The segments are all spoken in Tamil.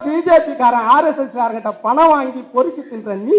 பிஜேபி காரன் ஆர்எஸ்எஸ் காரங்கிட்ட பணம் வாங்கி பொறுக்கி தின்ற நீ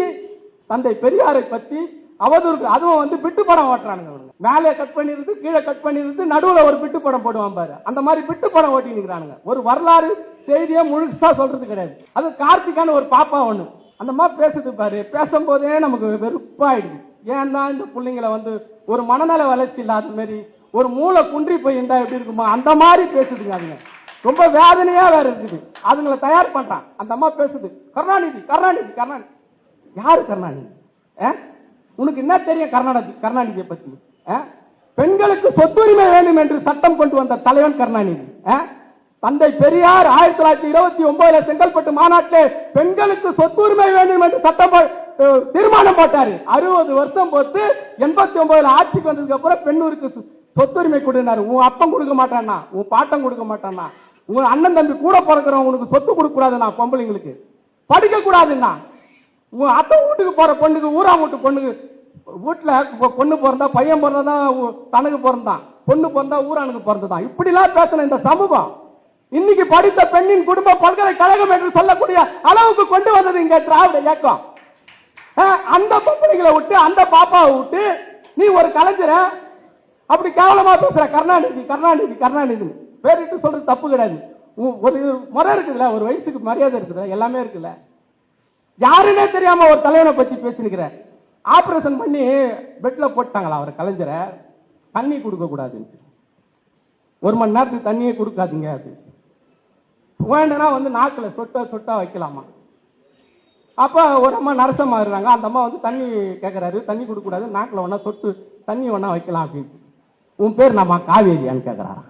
தந்தை பெரியாரை பத்தி அவதூறு அதுவும் வந்து பிட்டு படம் ஓட்டுறானுங்க மேலே கட் பண்ணிருந்து கீழே கட் பண்ணிருந்து நடுவுல ஒரு பிட்டு படம் போடுவான் பாரு. அந்த மாதிரி பிட்டு படம் ஓட்டிக்கிறானுங்க ஒரு வரலாறு செய்தியை முழுசா சொல்றது கிடையாது. அது கார்த்திகான ஒரு பாப்பா ஒண்ணு. அந்த மாதிரி பேசுது பாரு. பேசும்போதே நமக்கு வெறுப்பாயிடுது. ஏன் தான் இந்த பிள்ளைங்களை வந்து ஒரு மனநல வளர்ச்சி இல்லாத மாதிரி ஒரு மூளை குன்றி போய் இருந்தா எப்படி இருக்குமா அந்த மாதிரி பேசுதுங்க அதுங்க ரொம்ப வேதனையா வேற இருக்குது. அதுங்களை தயார் பண்ணிட்டான். அந்த அம்மா பேசுது கருணாநிதி கருணாநிதி கருணாநிதி. யாரு கருணாநிதி? ஆ? உனக்கு என்ன தெரியும் கருணாநிதி கருணாநிதியை பத்தி? ஆ? பெண்களுக்கு சொத்துரிமை வேண்டும் என்று சட்டம் கொண்டு வந்த தலைவன் கருணாநிதி. ஆ? தந்தை பெரியார் ஆயிரத்தி தொள்ளாயிரத்தி இருபத்தி ஒன்பதுல செங்கல்பட்டு மாநாட்டில் பெண்களுக்கு சொத்துரிமை வேண்டும் என்று சட்டம் தீர்மானம் போட்டாரு. அறுபது வருஷம் போட்டு எண்பத்தி ஒன்பதுல ஆட்சிக்கு வந்ததுக்கு அப்புறம் பெண்ணுக்கு சொ- சொத்துரிமை கொடுனாரு உன் அப்பம் கொடுக்க மாட்டானா உன் பாட்டம் கொடுக்க மாட்டானா உங்க அண்ணன் தம்பி கூட பிறக்கிறவங்களுக்கு உனக்கு சொத்து கொடுக்க கூடாதுண்ணா பொம்பளைங்களுக்கு. படிக்க கூடாதுன்னா உன் அத்தை வீட்டுக்கு போற பொண்ணுக்கு ஊரா வீட்டு பொண்ணுக்கு வீட்டில் பொ- பொண்ணு பிறந்தா பையன் பிறந்தா தனக்கு பிறந்தான் பொண்ணு பிறந்தா ஊரானுக்கு பிறந்ததான் இப்படிலாம் பேசின இந்த சமூகம். இன்னைக்கு படித்த பெண்ணின் குடும்ப பல்கலைக்கழகம் என்று சொல்லக்கூடிய அளவுக்கு கொண்டு வந்தது இங்க திராவிட இயக்கம். அந்த பொம்பளைங்களை விட்டு அந்த பாப்பாவை விட்டு நீ ஒரு கலைஞர அப்படி கேவலமா பேசுற. கருணாநிதி கருணாநிதி கருணாநிதி பேரிட்டு சொல்றது தப்பு கிடையாது. உ- ஒரு முறை இருக்குதுல்ல ஒரு வயசுக்கு மரியாதை இருக்குதுல்ல எல்லாமே இருக்குல்ல. யாருன்னே தெரியாம ஒரு தலைவனை பத்தி பேசினுக்கிற. ஆபரேஷன் பண்ணி பெட்ல போட்டாங்களா அவர் கலைஞரை? தண்ணி கொடுக்க ஒரு மணி நேரத்துக்கு தண்ணியே கொடுக்காதீங்க அது வேண்டனா வந்து நாக்கில் சொட்ட சொட்டா வைக்கலாமா? அப்போ ஒரு அம்மா நரசம்மா இருக்காங்க அந்த அம்மா வந்து தண்ணி கேட்குறாரு தண்ணி கொடுக்கக்கூடாது நாக்கில் நாக்குல வேணா சொட்டு தண்ணி வேணா வைக்கலாம் அப்படின்னு. உன் பேர் நம்ம காவேரியான்னு கேட்குறாரா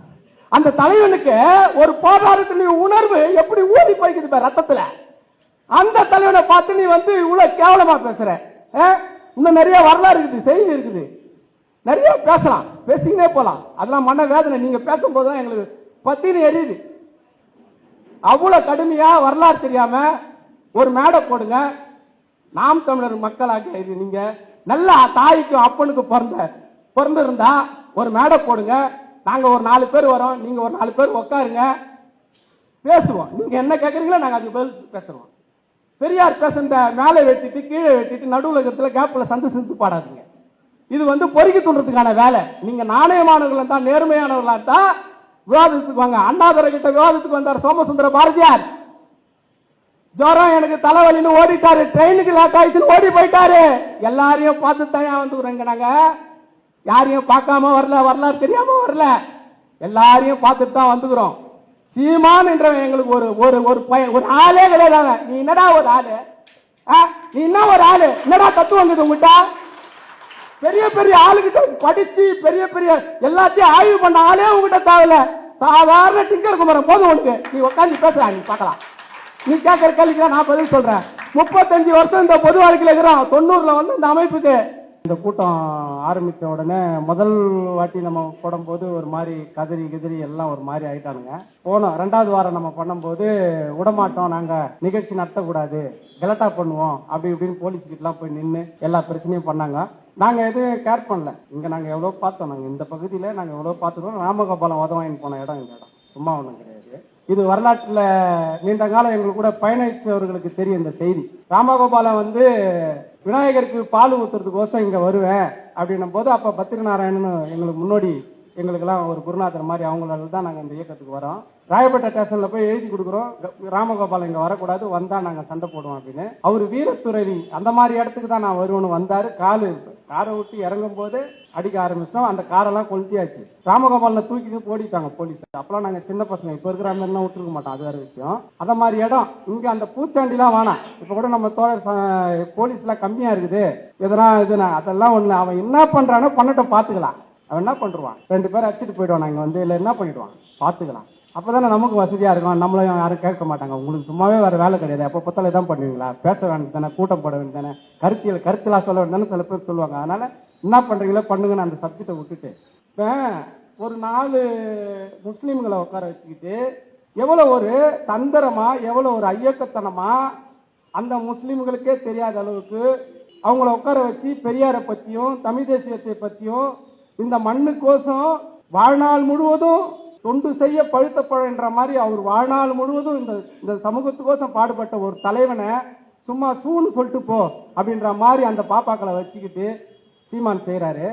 அந்த தலைவனுக்கு ஒரு போராட்டத்தினுடைய உணர்வு எப்படி ஊதி போய்க்குது பாரு ரத்தத்துல? அந்த தலைவனை பார்த்து நீ வந்து இவ்வளவு கேவலமா பேசுற ஆ? இன்னும் நிறைய வரலாறு இருக்குது செய்தி இருக்குது. நிறைய பேசலாம் பேசிக்கிட்டே போகலாம் அதெல்லாம் மன வேதனை. நீங்க பேசும்போது தான் எங்களுக்கு பத்தினு எரியுது. அவ்வளோ கடுமையா வரலாறு தெரியாம ஒரு மேடை போடுங்க. நாம் தமிழர் மக்களாக இது நீங்க நல்லா தாய்க்கும் அப்பனுக்கும் பிறந்த பிறந்திருந்தா ஒரு மேடை போடுங்க. நாங்க ஒரு நாலு பேர் வரோம் நீங்க ஒரு நாலு பேர் உட்காருங்க பேசுவோம். நீங்க என்ன கேட்குறீங்களோ நாங்கள் அதுக்கு பதில் பேசுவோம் பெரியார் பேசுந்த மேலே வெட்டிட்டு கீழே வெட்டிட்டு நடுவில் இருக்கிறதுல கேப்பில் சந்து சிந்து பாடாதீங்க. இது வந்து பொறுக்கி தூண்டுறதுக்கான வேலை. நீங்க நாணயமானவர்களா தான் நேர்மையானவர்களா தான் விவாதத்துக்கு வாங்க. அண்ணாதுரை கிட்ட விவாதத்துக்கு வந்தார் சோமசுந்தர பாரதியார். ஜுரம் எனக்கு தலைவலின்னு ஓடிட்டாரு. ட்ரெயினுக்கு லேட் ஆயிடுச்சுன்னு ஓடி போயிட்டாரு. எல்லாரையும் பார்த்து தான் வந்துக்கிறோங்க நாங்கள் யாரையும் பார்க்காம வரல வரலாறு தெரியாம வரல. எல்லாரையும் பார்த்துட்டு தான் வந்துக்கிறோம். சீமான் என்றவன் எங்களுக்கு ஒரு ஒரு ஒரு பையன் ஒரு ஆளே கிடையாது நீ என்னடா ஒரு ஆளு? ஆ? நீ என்ன ஒரு ஆளு? என்னடா தத்துவம் வந்தது உங்ககிட்ட? பெரிய பெரிய ஆளுகிட்ட படிச்சு பெரிய பெரிய எல்லாத்தையும் ஆய்வு பண்ண ஆளே உங்ககிட்ட தேவையில்ல. சாதாரண டிங்கர் குமரன் போதும் உனக்கு. நீ உட்காந்து பேசுறா நீ பார்க்கலாம். நீ கேட்கற கேள்விக்கு நான் பதில் சொல்றேன். முப்பத்தஞ்சு வருஷம் இந்த பொது வாழ்க்கையில் இருக்கிறோம். தொண்ணூறுல வந்து இந்த அமைப்புக்கு இந்த கூட்டம் ஆரம்பித்த உடனே முதல் வாட்டி நம்ம போடும்போது ஒரு மாதிரி கதறி கிதறி எல்லாம் ஒரு மாதிரி ஆயிட்டானுங்க. போனோம் ரெண்டாவது வாரம் நம்ம பண்ணும்போது விடமாட்டோம் நாங்கள் நிகழ்ச்சி நடத்தக்கூடாது. கலட்டா பண்ணுவோம் அப்படி இப்படின்னு போலீஸ்கிட்டலாம் போய் நின்று எல்லா பிரச்சனையும் பண்ணாங்க. நாங்கள் எதுவும் கேர் பண்ணல. இங்கே நாங்கள் எவ்வளோ பார்த்தோம். நாங்கள் இந்த பகுதியில் நாங்கள் எவ்வளோ பார்த்துருக்கோம் ராமகோபாலம் உதவாயின் போன இடம் இந்த இடம். சும்மா ஒன்றும் கிடையாது. இது வரலாற்றில் நீண்ட காலம் எங்களுக்கு கூட பயணித்தவர்களுக்கு தெரியும் இந்த செய்தி. ராமகோபாலம் வந்து விநாயகருக்கு பால் ஊத்துறதுக்கோசம் இங்க வருவேன் அப்படின்னும் போது அப்ப பத்திரநாராயணன் எங்களுக்கு முன்னோடி எங்களுக்கெல்லாம் ஒரு குருநாதர் மாதிரி அவங்களால தான் நாங்கள் இந்த இயக்கத்துக்கு வரோம். ராயப்பேட்டை ஸ்டேஷன்ல போய் எழுதி கொடுக்குறோம். ராமகோபால் இங்கே வரக்கூடாது வந்தால் நாங்கள் சண்டை போடுவோம் அப்படின்னு. அவர் வீரத்துறவி அந்த மாதிரி இடத்துக்கு தான் நான் வருவேன்னு வந்தாரு. காலு காரை விட்டு இறங்கும் போது அடிக்க ஆரம்பிச்சிட்டோம். அந்த காரெல்லாம் கொளுத்தியாச்சு. ராமகோபாலில் தூக்கிட்டு ஓடிட்டாங்க போலீஸ். அப்பெல்லாம் நாங்கள் சின்ன பசங்க. இப்போ இருக்கிற மாதிரிலாம் விட்டுருக்க மாட்டோம். அது வேற விஷயம். அந்த மாதிரி இடம் இங்கே அந்த பூச்சாண்டிலாம் வேணாம் இப்போ கூட நம்ம தோழர் ச- போலீஸ்லாம் கம்மியாக இருக்குது. எதனா இதுனா அதெல்லாம் ஒன்று அவன் என்ன பண்ணுறானோ பண்ணட்டும் பார்த்துக்கலாம் அவன் என்ன பண்ணிடுவான்? ரெண்டு பேரும் அடிச்சுட்டு போயிடுவான். நாங்க வந்து இல்லை என்ன பண்ணிடுவான்? பார்த்துக்கலாம். அப்பதானே நமக்கு வசதியாக இருக்கும். நம்மளையும் யாரும் கேட்க மாட்டாங்க. உங்களுக்கு சும்மாவே வேறு வேலை கிடையாது. எப்போ பத்தலை தான் பண்ணுவீங்களா? பேச வேண்டியது தானே கூட்டம் போட வேண்டியது தானே. கருத்தியல் கருத்திலாக சொல்ல வேண்டியது சில பேர் சொல்லுவாங்க. அதனால் என்ன பண்ணுறீங்களோ பண்ணுங்கன்னு அந்த சப்ஜெக்டை விட்டுட்டு இப்போ ஒரு நாலு முஸ்லீம்களை உட்கார வச்சுக்கிட்டு எவ்வளோ ஒரு தந்திரமாக எவ்வளோ ஒரு ஐயக்கத்தனமாக அந்த முஸ்லீம்களுக்கே தெரியாத அளவுக்கு அவங்கள உட்கார வச்சு பெரியாரை பற்றியும் தமிழ் தேசியத்தை பற்றியும் இந்த மண்ணுக்கோசம் வாழ்நாள் முழுவதும் தொண்டு செய்ய பழுத்த பழன்ற மாதிரி அவர் வாழ்நாள் முழுவதும் இந்த இந்த சமூகத்துக்கோசம் பாடுபட்ட ஒரு தலைவனை சும்மா சூன்னு சொல்லிட்டு போ அப்படின்ற மாதிரி அந்த பாப்பாக்களை வச்சுக்கிட்டு சீமான் செய்கிறாரு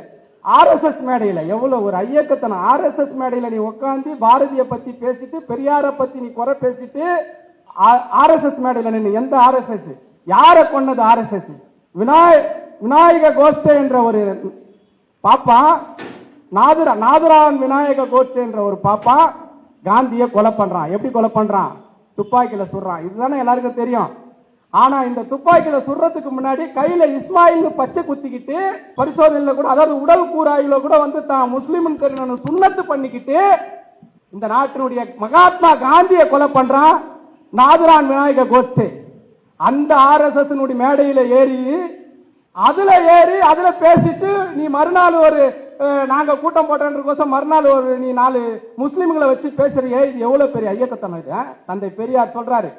ஆர்எஸ்எஸ் மேடையில் எவ்வளோ ஒரு ஐயக்கத்தனை ஆர்எஸ்எஸ் மேடையில் நீ உட்காந்து பாரதியை பற்றி பேசிட்டு பெரியாரை பற்றி நீ குறை பேசிட்டு ஆர்எஸ்எஸ் மேடையில் நின்று எந்த ஆர்எஸ்எஸ் யாரை கொன்னது ஆர்எஸ்எஸ் விநாய விநாயக கோஷ்டே என்ற ஒரு பாப்பா நாதுரா நாதுரான் விநாயக கோட்சேன்ற ஒரு பாப்பா காந்தியை கொலை பண்றான். எப்படி கொலை பண்றான்? துப்பாக்கியில சுடுறான். இதுதானே எல்லாருக்கும் தெரியும். ஆனா இந்த துப்பாக்கியில சுடுறதுக்கு முன்னாடி கையில இஸ்மாயில் பச்சை குத்திக்கிட்டு பரிசோதனையில கூட அதாவது உடல் கூறாயில கூட வந்து தான் முஸ்லிம் தெரியும் சுண்ணத்து பண்ணிக்கிட்டு இந்த நாட்டினுடைய மகாத்மா காந்தியை கொலை பண்றான் நாதுரான் விநாயக கோட்சே. அந்த ஆர்எஸ்எஸ் மேடையில ஏறி அதுல ஏறி அதுல பேசிட்டு நீ மறுநாள் ஒரு நாங்க கூட்டம் போட்டோன்றதுக்கோசம் மறுநாள் ஒரு நீ நாலு முஸ்லீம்களை வச்சு பேசுறியே இது எவ்வளவு பெரிய ஐயக்கத்தனம் இது தந்தை பெரியார் சொல்றாரு.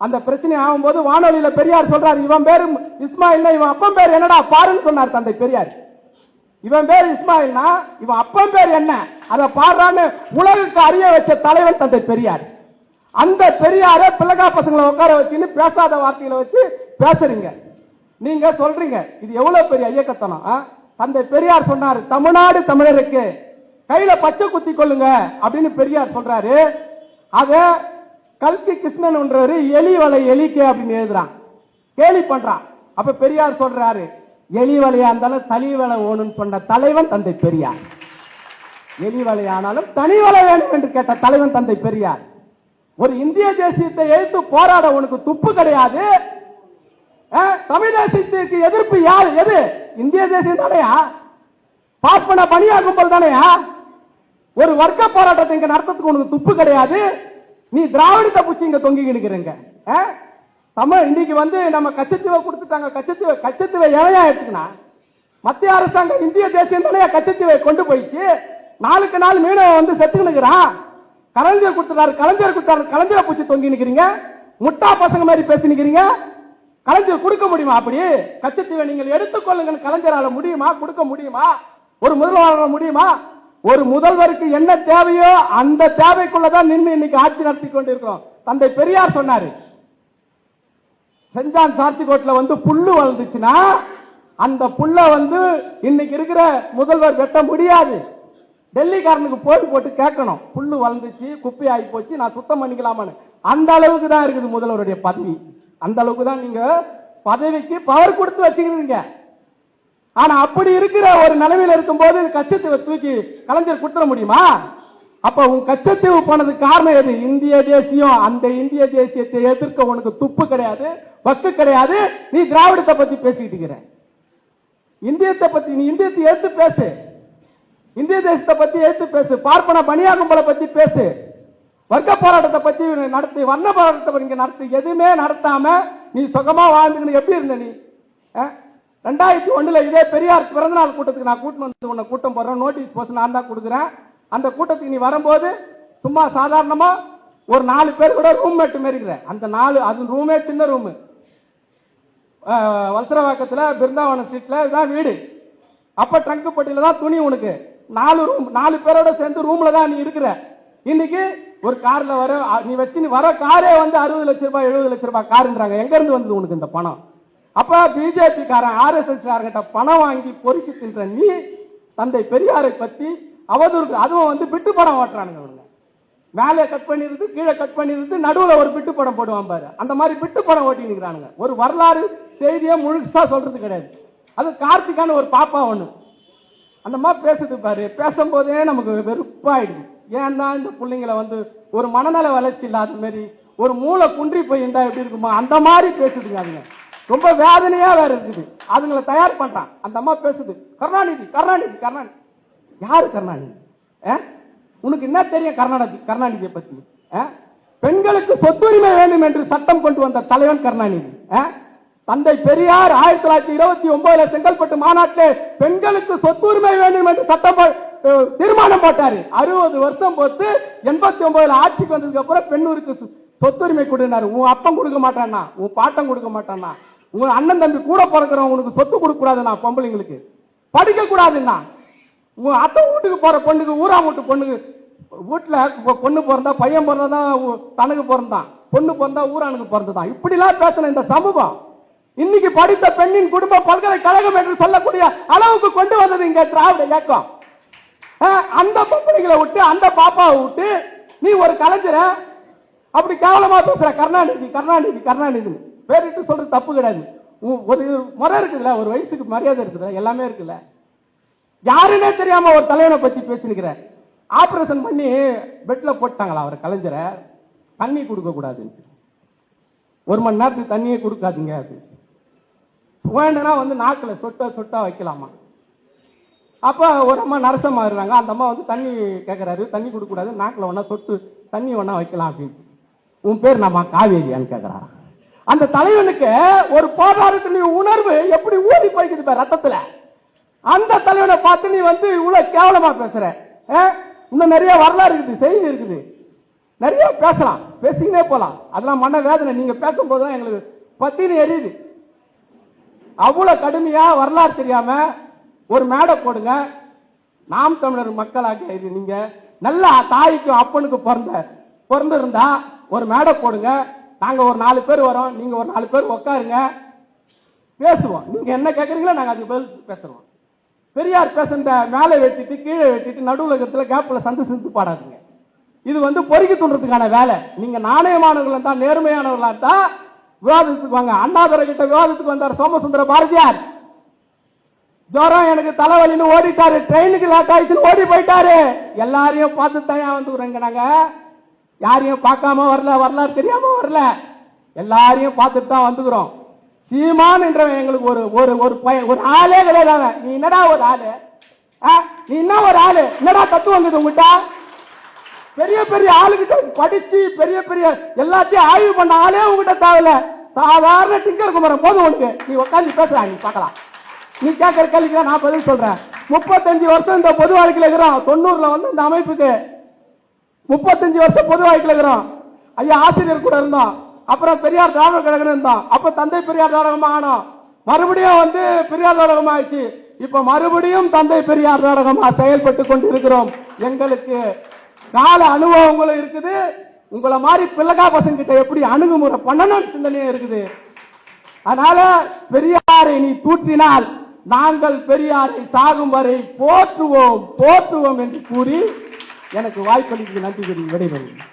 அந்த பிரச்சனை ஆகும்போது வானொலியில பெரியார் சொல்றாரு இவன் பேரு இஸ்மாயில் இவன் அப்பன் பேர் என்னடா பாருன்னு சொன்னார் தந்தை பெரியார். இவன் பேர் இஸ்மாயில்னா இவன் அப்பன் பேர் என்ன? அதை பாடுறான்னு உலகுக்கு அறிய வச்ச தலைவன் தந்தை பெரியார். அந்த பெரியார பிள்ளைகா பசங்களை உட்கார வச்சுன்னு பேசாத வார்த்தைகளை வச்சு பேசுறீங்க. நீங்க சொல்றீங்க இது எவ்வளவு பெரிய இயக்கத்தனம் தந்தை பெரியார் சொன்னார் தமிழ்நாடு தமிழருக்கு கையில பச்சை குத்தி கொள்ளுங்க அப்படின்னு பெரியார் சொல்றாரு. அத கல்கி கிருஷ்ணன்ன்றவரு எலி வலை எலிக்கு அப்படின்னு எழுதுறான். கேலி பண்றான். அப்ப பெரியார் சொல்றாரு எலி வலையா இருந்தாலும் தனி வலை ஓணும்னு சொன்ன தலைவன் தந்தை பெரியார். எலி வலையானாலும் தனி வலை வேணும் என்று கேட்ட தலைவன் தந்தை பெரியார். ஒரு இந்திய தேசியத்தை எழுத்து போராட உனக்கு துப்பு கிடையாது தமிழ் தேசியத்திற்கு எதிர்ப்பு யார்? எது? இந்திய தேசியம் தானையா? பார்ப்பன பணியா கும்பல் தானையா? ஒரு வர்க்க போராட்டத்தை இங்க நடத்துறதுக்கு உனக்கு துப்பு கிடையாது. நீ திராவிடத்தை பூச்சி இங்க தொங்கி நிக்கிறீங்க தமிழ் இன்னைக்கு வந்து நம்ம கச்சத்தீவை கொடுத்துட்டாங்க. கச்சத்தீவை கச்சத்தீவை எவையா எடுத்துக்கணும் மத்திய அரசாங்கம் இந்திய தேசியம் தானே கச்சத்தீவை கொண்டு போயிடுச்சு. நாளுக்கு நாள் மீனவன் வந்து செத்து கலைஞர் கொடுத்துட்டாரு கலைஞர் கொடுத்தாரு கலைஞரை பூச்சி தொங்கி நிற்கிறீங்க முட்டா பசங்க மாதிரி பேசி நிற்கிறீங்க கலைஞர் கொடுக்க முடியுமா அப்படி கச்சத்தீவை நீங்கள் எடுத்துக்கொள்ளுங்க கலைஞரால முடியுமா? கொடுக்க முடியுமா? ஒரு முதல்வரால் முடியுமா? ஒரு முதல்வருக்கு என்ன தேவையோ அந்த தேவைக்குள்ளதான் நின்று இன்னைக்கு ஆட்சி நடத்தி கொண்டிருக்கிறோம். தந்தை பெரியார் சொன்னாரு. செஞ்சான் சாத்திக்கோட்டில் வந்து புல்லு வளர்ந்துச்சுன்னா அந்த புல்ல வந்து இன்னைக்கு இருக்கிற முதல்வர் வெட்ட முடியாது. டெல்லிக்காரனுக்கு போட்டு போட்டு கேட்கணும். புல்லு வளர்ந்துச்சு குப்பி ஆகி போச்சு நான் சுத்தம் பண்ணிக்கலாமான்னு. அந்த அளவுக்கு தான் இருக்குது முதல்வருடைய பதவி. அந்த அளவுக்கு தான் நீங்க பதவிக்கு பவர் கொடுத்து வச்சுக்கிறீங்க. ஆனா அப்படி இருக்கிற ஒரு நிலைமையில இருக்கும்போது கச்சத்தீவை தூக்கி கலைஞர் குத்துற முடியுமா? அப்ப உன் கச்சத்தீவு போனதுக்கு காரணம் எது? இந்திய தேசியம். அந்த இந்திய தேசியத்தை எதிர்க்க உனக்கு துப்பு கிடையாது வக்கு கிடையாது. நீ திராவிடத்தை பத்தி பேசிக்கிட்டு இருக்கிற. இந்தியத்தை பத்தி நீ இந்தியத்தை எடுத்து பேசு. இந்திய தேசத்தை பத்தி எடுத்து பேசு. பார்ப்பன பணியாகும்பலை பத்தி பேசு. வர்க்க போராட்டத்தை பத்தி நடத்தி வர்ண போராட்டத்தை இங்க நடத்தி எதுவுமே நடத்தாம நீ சுகமா வாழ்ந்துக்கணும் எப்படி இருந்த நீ? ரெண்டாயிரத்தி ஒண்ணுல இதே பெரியார் பிறந்தநாள் கூட்டத்துக்கு நான் கூட்டம் வந்து உன்னை கூட்டம் போடுறேன். நோட்டீஸ் போஸ்ட் நான் தான் கொடுக்குறேன். அந்த கூட்டத்துக்கு நீ வரும்போது சும்மா சாதாரணமா ஒரு நாலு பேர் கூட ரூம் மேட் மாரி இருக்கிற அந்த நாலு அது ரூமே சின்ன ரூமு வல்சரவாக்கத்தில் பிருந்தாவன ஸ்ட்ரீட்ல இதுதான் வீடு. அப்போ ட்ரங்க் பட்டியில் தான் துணி உனக்கு. நாலு ரூம் நாலு பேரோட சேர்ந்து ரூம்ல தான் நீ இருக்கிற. இன்னைக்கு ஒரு கார்ல வர நீ வச்சு நீ வர காரே வந்து அறுபது லட்ச ரூபாய் எழுபது லட்ச ரூபாய் காருன்றாங்க. எங்க இருந்து வந்தது உனக்கு இந்த பணம்? அப்ப பிஜேபி காரன் ஆர்எஸ்எஸ் காரங்கிட்ட பணம் வாங்கி பொறுக்கி தின்ற நீ தந்தை பெரியாரை பத்தி அவதூறு அதுவும் வந்து பிட்டு படம் ஓட்டுறானுங்க இவனுங்க. மேலே கட் பண்ணிருந்து கீழே கட் பண்ணிருந்து நடுவில் ஒரு பிட்டு படம் போடுவான் பாரு. அந்த மாதிரி பிட்டு படம் ஓட்டி நிற்கிறானுங்க ஒரு வரலாறு செய்தியை முழுசா சொல்றது கிடையாது. அது கார்த்திகான ஒரு பாப்பா ஒன்று அந்த மாதிரி பேசுது பாரு. பேசும்போதே நமக்கு வெறுப்பாயிடுது. ஏன் தான் இந்த பிள்ளைங்களை வந்து ஒரு மனநல வளர்ச்சி இல்லாத மாதிரி ஒரு மூளை குன்றி போய் இருந்தா எப்படி இருக்குமா அந்த மாதிரி பேசுதுங்க அதுங்க ரொம்ப வேதனையா வேற இருக்குது. அதுங்களை தயார் பண்றான். அந்த அம்மா பேசுது கருணாநிதி கருணாநிதி கருணாநிதி. யாரு கருணாநிதி? ஆ? உனக்கு என்ன தெரியும் கருணாநிதி கருணாநிதியை பத்தி? ஆ? பெண்களுக்கு சொத்துரிமை வேண்டும் என்று சட்டம் கொண்டு வந்த தலைவன் கருணாநிதி. ஆ? தந்தை பெரியார் ஆயிரத்தி தொள்ளாயிரத்தி இருபத்தி ஒன்பதுல செங்கல்பட்டு மாநாட்டில் பெண்களுக்கு சொத்துரிமை வேண்டும் என்று சட்டம் தீர்மானம் போட்டாரு. அறுபது வருஷம் பொறுத்து எண்பத்தி ஒன்பதுல ஆட்சிக்கு வந்ததுக்கு அப்புறம் பெண்ணூருக்கு சொத்துரிமை கொடுனாரு. உன் அப்பன் கொடுக்க மாட்டானா உன் பாட்டம் கொடுக்க மாட்டானா உன் அண்ணன் தம்பி கூட பிறக்கிறவங்களுக்கு உனக்கு சொத்து கொடுக்க கூடாதுண்ணா பொம்பளைங்களுக்கு? படிக்க கூடாதுண்ணா உன் அத்தை வீட்டுக்கு போற பொண்ணுக்கு ஊரா வீட்டு பொண்ணுக்கு வீட்டுல பொண்ணு பிறந்தா பையன் பிறந்தா தனக்கு பிறந்தான். பொண்ணு பிறந்தா ஊரானுக்கு பிறந்ததான். இப்படிலாம் பேசின இந்த சமூகம் இன்னைக்கு படித்த பெண்ணின் குடும்ப பல்கலைக்கழகம் என்று சொல்லக்கூடிய அளவுக்கு கொண்டு வந்தது இங்க திராவிட இயக்கம். அந்த பொம்பளைகளை விட்டு அந்த பாப்பாவை விட்டு நீ ஒரு கலைஞர அப்படி கேவலமா பேசுற கருணாநிதி கருணாநிதி கருணாநிதி பேரிட்டு சொல்றது தப்பு கிடையாது. உ- ஒரு முறை இருக்குல்ல ஒரு வயசுக்கு மரியாதை இருக்குல்ல எல்லாமே இருக்குல்ல. யாருன்னே தெரியாம ஒரு தலைவனை பத்தி பேசினுக்கிற. ஆபரேஷன் பண்ணி பெட்ல போட்டாங்களா அவர் கலைஞரை? தண்ணி கொடுக்க கூடாது ஒரு மணி நேரத்துக்கு தண்ணியே கொடுக்காதீங்க அது வேண்டனா வந்து நாக்கில் சொட்ட சொட்டா வைக்கலாமா? அப்போ ஒரு அம்மா நரசம்மா இருக்காங்க அந்த அம்மா வந்து தண்ணி கேட்குறாரு தண்ணி கொடுக்கக்கூடாது நாக்கில் ஒன்றா சொட்டு தண்ணி ஒன்றா வைக்கலாம் அப்படின்னு. உன் பேர் நம்ம காவேரியான்னு கேட்குறாரு அந்த தலைவனுக்கு ஒரு போராட்டத்தின் உணர்வு எப்படி ஊறி போய்க்குது பாரு ரத்தத்தில். அந்த தலைவனை பார்த்து நீ வந்து இவ்வளோ கேவலமாக பேசுற. ஆ? இன்னும் நிறைய வரலாறு இருக்குது செய்தி இருக்குது. நிறைய பேசலாம். பேசிக்கினே போகலாம் அதெல்லாம் மன வேதனை. நீங்கள் பேசும்போது தான் எங்களுக்கு பத்தினு எரியுது. அவ்வளோ கடுமையாக வரலாறு தெரியாமல் ஒரு மேடை போடுங்க. நாம் தமிழர் மக்களாக இது நீங்க நல்ல தாய்க்கும் அப்பனுக்கும் பிறந்த பிறந்திருந்தா ஒரு மேடை போடுங்க. நாங்க ஒரு நாலு பேர் வரோம். நீங்க ஒரு நாலு பேர் உட்காருங்க பேசுவோம். நீங்க என்ன கேட்குறீங்களோ நாங்கள் அதுக்கு பதில் பேசுறோம். பெரியார் பேசுன்ற மேலே வெட்டிட்டு கீழே வெட்டிட்டு நடுவுலகத்தில் கேப்பில் சந்து சிந்து பாடாதீங்க. இது வந்து பொறுக்கி தூண்டுறதுக்கான வேலை. நீங்க நாணயமானவர்களா தான் நேர்மையானவர்களா தான் விவாதத்துக்கு வாங்க. அண்ணாதுரை கிட்ட விவாதத்துக்கு வந்தார் சோமசுந்தர பாரதியார். ஜுரம் எனக்கு தலைவலின்னு ஓடிட்டாரு. ட்ரெயினுக்கு லேட் ஆயிடுச்சுன்னு ஓடி போயிட்டாரு. எல்லாரையும் பார்த்து தான் வந்துக்கிறோங்க நாங்க யாரையும் பார்க்காம வரல வரலாறு தெரியாம வரல. எல்லாரையும் பார்த்துட்டு தான் வந்துக்கிறோம். சீமான் என்றவன் எங்களுக்கு ஒரு ஒரு ஒரு பையன் ஒரு ஆளே கிடையாது அவன். நீ என்னடா ஒரு ஆளு? ஆ? நீ என்ன ஒரு ஆளு? என்னடா தத்துவம் வந்தது உங்ககிட்ட? பெரிய பெரிய ஆளுகிட்ட படிச்சு பெரிய பெரிய எல்லாத்தையும் ஆய்வு பண்ண ஆளே உங்ககிட்ட தேவையில்ல. சாதாரண டிங்கர் குமரன் போதும் உனக்கு. நீ உட்காந்து பேசலாம் நீ பார்க்கலாம். நீ கேட்குற கேள்விக்கு நான் பதில் சொல்றேன். முப்பத்தஞ்சு வருஷம் இந்த பொது வாழ்க்கையில் இருக்கிறோம். தொண்ணூறில் வந்து இந்த அமைப்புக்கு. முப்பத்தஞ்சு வருஷம் பொது வாழ்க்கையில் இருக்கிறோம். ஐயா ஆசிரியர் கூட இருந்தோம் அப்புறம் பெரியார் திராவிட கழகம் இருந்தோம் அப்போ தந்தை பெரியார் நாடகமா ஆனோம் மறுபடியும் வந்து பெரியார் நாடகமா ஆயிடுச்சு. இப்போ மறுபடியும் தந்தை பெரியார் நாடகமா செயல்பட்டு கொண்டு இருக்கிறோம் எங்களுக்கு கால அனுபவங்களும் இருக்குது. உங்களை மாதிரி பிள்ளகா பசங்க கிட்ட எப்படி அணுகுமுறை பண்ணணும் சிந்தனையும் இருக்குது. அதனால பெரியாரை நீ தூற்றினால் நாங்கள் பெரியாரை சாகும் வரை போற்றுவோம் போற்றுவோம் என்று கூறி எனக்கு வாய்ப்பளிக்கு நன்றி கூறி விடைபெறுகிறேன்.